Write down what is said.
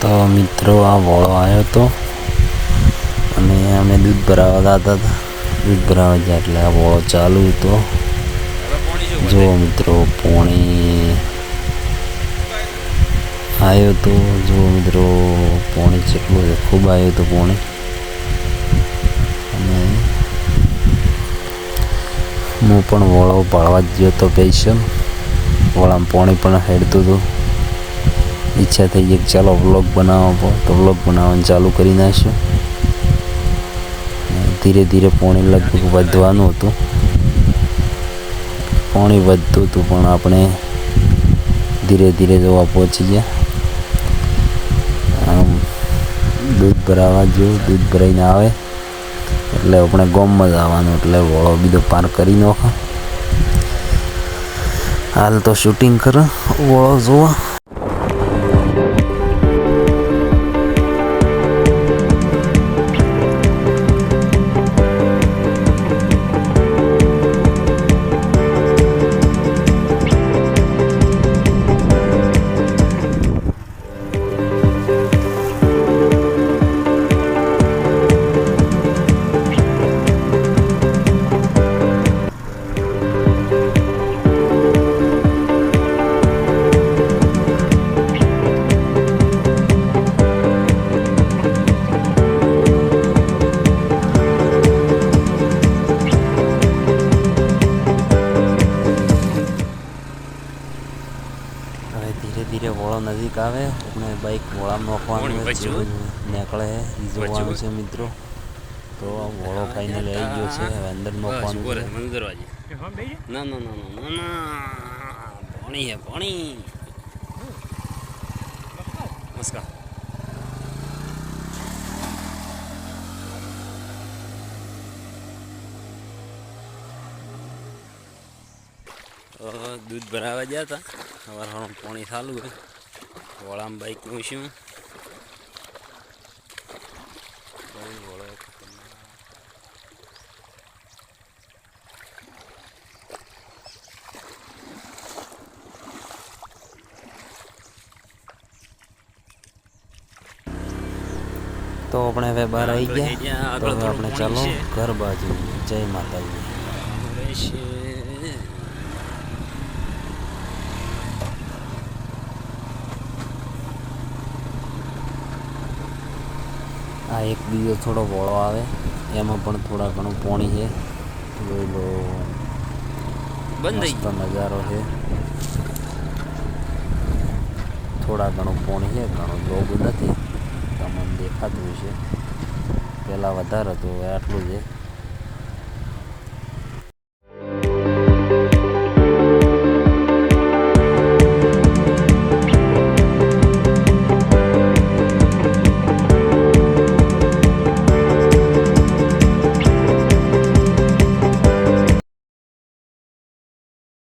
તો મિત્રો, આ વોળો આવ્યો હતો અને અમે દૂધ ભરાવા જતા હતા. દૂધ ભરાવા ગયા એટલે આ વોળો ચાલુ હતો. જો મિત્રો, પોણી આવ્યો તો. જુઓ મિત્રો, પોણી જેટલું ખૂબ આવ્યો હતો પોણી. અને હું પણ વોળો પાડવા જ ગયો તો પૈસા. વોળામાં પોણી પણ હેડતું હતું. ઈચ્છા થઈ ગઈ ચાલો વ્લોગ બનાવો તો વ્લોગ બનાવવાનું ચાલુ કરી નાખ્યું ધીરે ધીરે પોણી લગભગ વધવાનું હતું. પોણી વધતું હતું પણ આપણે ધીરે ધીરે જોવા પહોંચી ગયા. દૂધ ભરાવા જેવું દૂધ ભરાઈને આવે. એટલે આપણે ગોમમાં જ આવવાનું, એટલે વળો બીજો પાર કરી નાખો. હાલ તો શૂટિંગ કરો વળો જોવા. હવે ધીરે ધીરે વોળો નજીક આવે આપણે બાઇક વોળામાં નાખવાનું નીકળે એ જોવાનું છે મિત્રો. તો આ વોળો ફાઈનલ આવી ગયો છે. હવે અંદર નાખવાનું છે. ના ના ના ના ના ના. પાણી હે પાણી નમસ્કાર. દૂધ ભરાવા ગયા હતા સવાર સવારમાં પાણી ચાલુ હોય. વોળામાં બાઈક શું વોળો તો આપણે હવે બહાર આવી ગયા. તો હવે આપણે ચાલો ઘર બાજુ. જય માતાજી. આ એક બીજો થોડો વોળો આવે. એમાં પણ થોડા ઘણું પોણી છે. જોઈ લો. મસ્ત નજારો છે. થોડા ઘણું પોણી છે ઘણું લોગ નથી. તમને દેખાતું છે પહેલાં વધારે હતું હવે આટલું છે.